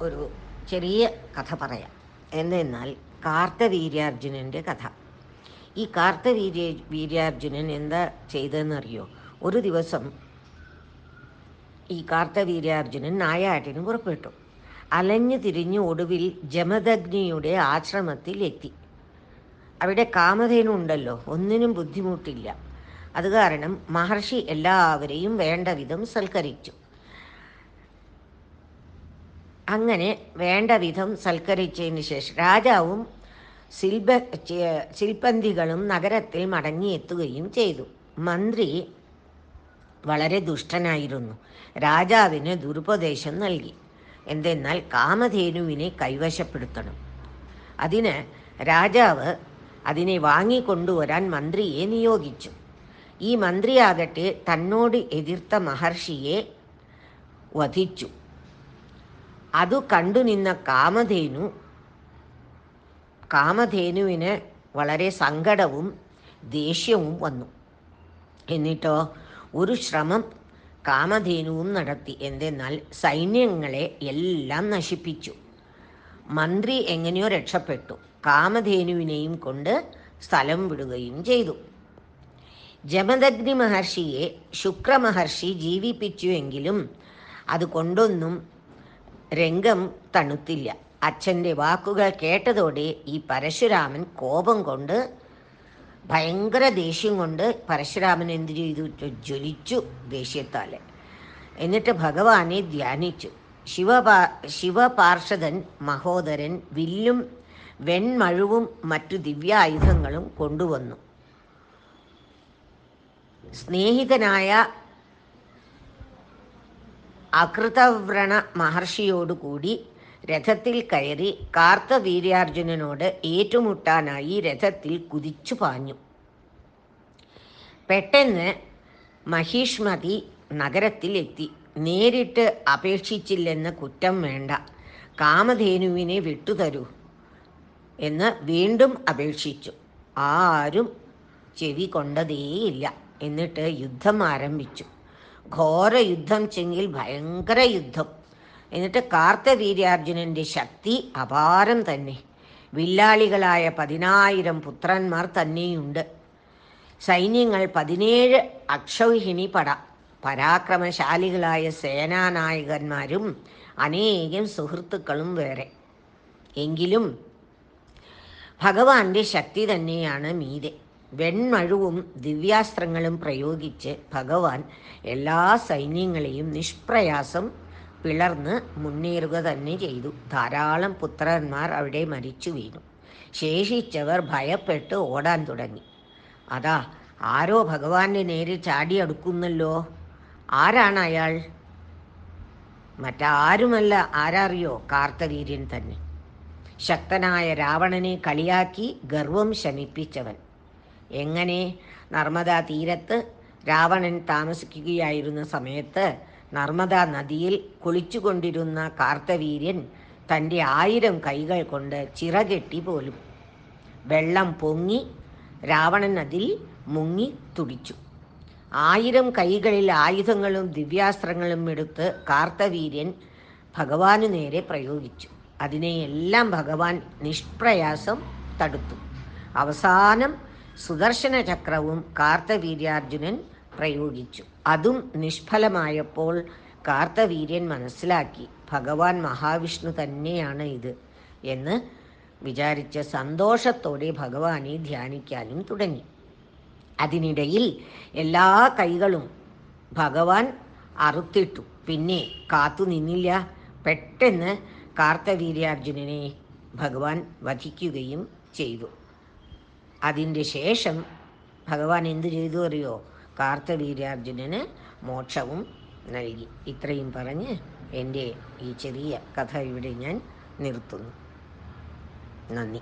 ഒരു ചെറിയ കഥ പറയാം. എന്തെന്നാൽ കാർത്തവീര്യാർജുനന്റെ കഥ. ഈ കാർത്തവീര്യ വീര്യാർജുനൻ എന്താ ചെയ്തതെന്നറിയോ? ഒരു ദിവസം ഈ കാർത്തവീര്യാർജുനൻ നായാട്ടിന് പുറപ്പെട്ടു. അലഞ്ഞു തിരിഞ്ഞ് ഒടുവിൽ ജമദഗ്നിയുടെ ആശ്രമത്തിൽ എത്തി അവിടെ കാമധേനുണ്ടല്ലോ ഒന്നിനും ബുദ്ധിമുട്ടില്ല. അത് കാരണം മഹർഷി എല്ലാവരെയും വേണ്ട വിധം സൽക്കരിച്ചു. അങ്ങനെ വേണ്ട വിധം സൽക്കരിച്ചതിന് ശേഷം രാജാവും ശില്പ ശില്പന്തികളും നഗരത്തിൽ മടങ്ങിയെത്തുകയും ചെയ്തു. മന്ത്രി വളരെ ദുഷ്ടനായിരുന്നു. രാജാവിന് ദുരുപദേശം നൽകി. എന്തെന്നാൽ കാമധേനുവിനെ കൈവശപ്പെടുത്തണം. അതിന് രാജാവ് അതിനെ വാങ്ങിക്കൊണ്ടുവരാൻ മന്ത്രിയെ നിയോഗിച്ചു. ഈ മന്ത്രിയാകട്ടെ തന്നോട് എതിർത്ത മഹർഷിയെ വധിച്ചു. അതു കണ്ടുനിന്ന കാമധേനു. കാമധേനുവിന് വളരെ സങ്കടവും ദേഷ്യവും വന്നു. എന്നിട്ടോ ഒരു ശ്രമം കാമധേനുവും നടത്തി. എന്തെന്നാൽ സൈന്യങ്ങളെ എല്ലാം നശിപ്പിച്ചു. മന്ത്രി എങ്ങനെയോ രക്ഷപ്പെട്ടു. കാമധേനുവിനെയും കൊണ്ട് സ്ഥലം വിടുകയും ചെയ്തു. ജമദഗ്നി മഹർഷിയെ ശുക്രമഹർഷി ജീവിപ്പിച്ചുവെങ്കിലും അതുകൊണ്ടൊന്നും രംഗം തണുത്തില്ല. അച്ഛന്റെ വാക്കുകൾ കേട്ടതോടെ ഈ പരശുരാമൻ കോപം കൊണ്ട് ഭയങ്കര ദേഷ്യം കൊണ്ട് പരശുരാമൻ എന്ത് ചെയ്തു? ജ്വലിച്ചു ദേഷ്യത്താൽ എന്നിട്ട് ഭഗവാനെ ധ്യാനിച്ചു. ശിവപാ ശിവപാർഷദൻ മഹോദരൻ വില്ലും വെൺമഴുവും മറ്റു ദിവ്യായുധങ്ങളും കൊണ്ടുവന്നു. സ്നേഹിതനായ അകൃതവ്രണ മഹർഷിയോടുകൂടി രഥത്തിൽ കയറി കാർത്തവീര്യാർജുനനോട് ഏറ്റുമുട്ടാനായി രഥത്തിൽ കുതിച്ചു പാഞ്ഞു. പെട്ടെന്ന് മഹിഷ്മതി നഗരത്തിൽ എത്തി നേരിട്ട് അപേക്ഷിച്ചില്ലെന്ന് കുറ്റം വേണ്ട. കാമധേനുവിനെ വിട്ടുതരൂ എന്ന് വീണ്ടും അപേക്ഷിച്ചു. ആരും ചെവി കൊണ്ടതേയില്ല. എന്നിട്ട് യുദ്ധം ആരംഭിച്ചു. ഘോര യുദ്ധം ചെങ്കിൽ ഭയങ്കര യുദ്ധം. എന്നിട്ട് കാർത്തവീര്യാർജുനന്റെ ശക്തി അപാരം തന്നെ. വില്ലാളികളായ പതിനായിരം പുത്രന്മാർ തന്നെയുണ്ട്. സൈന്യങ്ങൾ പതിനേഴ് അക്ഷൗഹിണി പട. പരാക്രമശാലികളായ സേനാനായകന്മാരും അനേകം സുഹൃത്തുക്കളും വേറെ. എങ്കിലും ഭഗവാന്റെ ശക്തി തന്നെയാണ് മീതെ. വെൺമഴുവും ദിവ്യാസ്ത്രങ്ങളും പ്രയോഗിച്ച് ഭഗവാൻ എല്ലാ സൈന്യങ്ങളെയും നിഷ്പ്രയാസം പിളർന്ന് മുന്നേറുക തന്നെ ചെയ്തു. ധാരാളം പുത്രന്മാർ അവിടെ മരിച്ചു വീണു. ശേഷിച്ചവർ ഭയപ്പെട്ട് ഓടാൻ തുടങ്ങി. അതാ ആരോ ഭഗവാന്റെ നേരെ ചാടിയടുക്കുന്നല്ലോ ആരാണ് അയാൾ? മറ്റാരുമല്ല ആരറിയോ? കാർത്തവീര്യൻ തന്നെ. ശക്തനായ രാവണനെ കളിയാക്കി ഗർവം ശമിപ്പിച്ചവൻ. എങ്ങനെ? നർമ്മദാ തീരത്ത് രാവണൻ താമസിക്കുകയായിരുന്ന സമയത്ത് നർമ്മദാ നദിയിൽ കുളിച്ചുകൊണ്ടിരുന്ന കാർത്തവീര്യൻ തന്റെ ആയിരം കൈകൾ കൊണ്ട് ചിറകെട്ടി പോലും വെള്ളം പൊങ്ങി രാവണൻ അതിൽ മുങ്ങി തുടിച്ചു. ആയിരം കൈകളിൽ ആയുധങ്ങളും ദിവ്യാസ്ത്രങ്ങളും എടുത്ത് കാർത്തവീര്യൻ ഭഗവാനു നേരെ പ്രയോഗിച്ചു. അതിനെയെല്ലാം ഭഗവാൻ നിഷ്പ്രയാസം തടുത്തു. അവസാനം സുദർശന ചക്രവും കാർത്തവീര്യാർജുനൻ പ്രയോഗിച്ചു. അതും നിഷ്ഫലമായപ്പോൾ കാർത്തവീര്യൻ മനസ്സിലാക്കി ഭഗവാൻ മഹാവിഷ്ണു തന്നെയാണ് ഇത് എന്ന് വിചാരിച്ച് സന്തോഷത്തോടെ ഭഗവാനെ ധ്യാനിക്കാനും തുടങ്ങി. അതിനിടയിൽ എല്ലാ കൈകളും ഭഗവാൻ അറുത്തിട്ടു. പിന്നെ കാത്തു നിന്നില്ല. പെട്ടെന്ന് കാർത്തവീര്യാർജുനനെ ഭഗവാൻ വധിക്കുകയും ചെയ്തു. അതിന്റെ ശേഷം ഭഗവാൻ എന്തു ചെയ്തു അറിയോ? കാർത്തവീര്യാർജുനന് മോക്ഷവും നൽകി. ഇത്രയും പറഞ്ഞ് എന്റെ ഈ ചെറിയ കഥ ഇവിടെ ഞാൻ നിർത്തുന്നു. നന്ദി.